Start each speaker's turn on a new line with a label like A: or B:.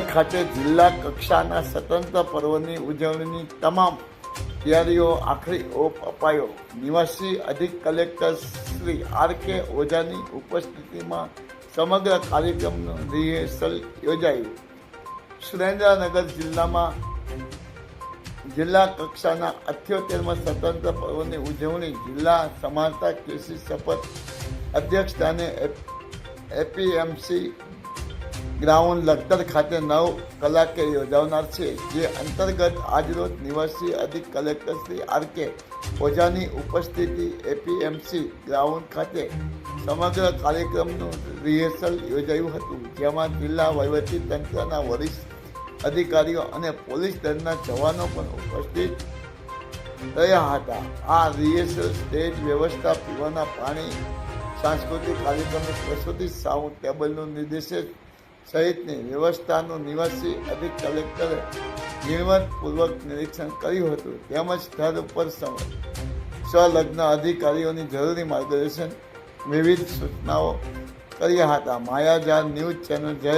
A: ખાતે જિલ્લા કક્ષાના સ્વતંત્ર પર્વની ઉજવણીની તમામ તૈયારીઓ આખરી ઓપ અપાયો. નિવાસી અધિક કલેક્ટર શ્રી આર કે ઓઝાની ઉપસ્થિતિમાં સમગ્ર કાર્યક્રમનું રિહર્સલ યોજાયું. સુરેન્દ્રનગર જિલ્લામાં જિલ્લા કક્ષાના અઠ્યોતેરમાં સ્વતંત્ર પર્વની ઉજવણી જિલ્લા સમાનતા કૃષિ શપથ અધ્યક્ષ સ્થાને એપીએમસી ગ્રાઉન્ડ લખતર ખાતે નવ કલાકે યોજાનાર છે, જે અંતર્ગત આજરોજ નિવાસી અધિક કલેક્ટર શ્રી આર કે ઓઝાની ઉપસ્થિતિ એપીએમસી ગ્રાઉન્ડ ખાતે સમગ્ર કાર્યક્રમનું રિહર્સલ યોજાયું હતું, જેમાં જિલ્લા તંત્રના વરિષ્ઠ અધિકારીઓ અને પોલીસ દળના જવાનો પણ ઉપસ્થિત રહ્યા હતા. આ રિહર્સલ સ્ટેજ વ્યવસ્થા પીવાના પાણી, સાંસ્કૃતિક કાર્યક્રમની પ્રસ્તુતિ સાઉન્ડ ટેબલનું નિર્દેશન સહિતની વ્યવસ્થાનું નિવાસી અધિક કલેક્ટરે ઝીણવટપૂર્વક નિરીક્ષણ કર્યું હતું. તેમજ સ્થળ ઉપર સંલગ્ન અધિકારીઓની જરૂરી માર્ગદર્શન વિવિધ સૂચનાઓ કર્યા હતા. માયાજાર ન્યૂઝ ચેનલ જય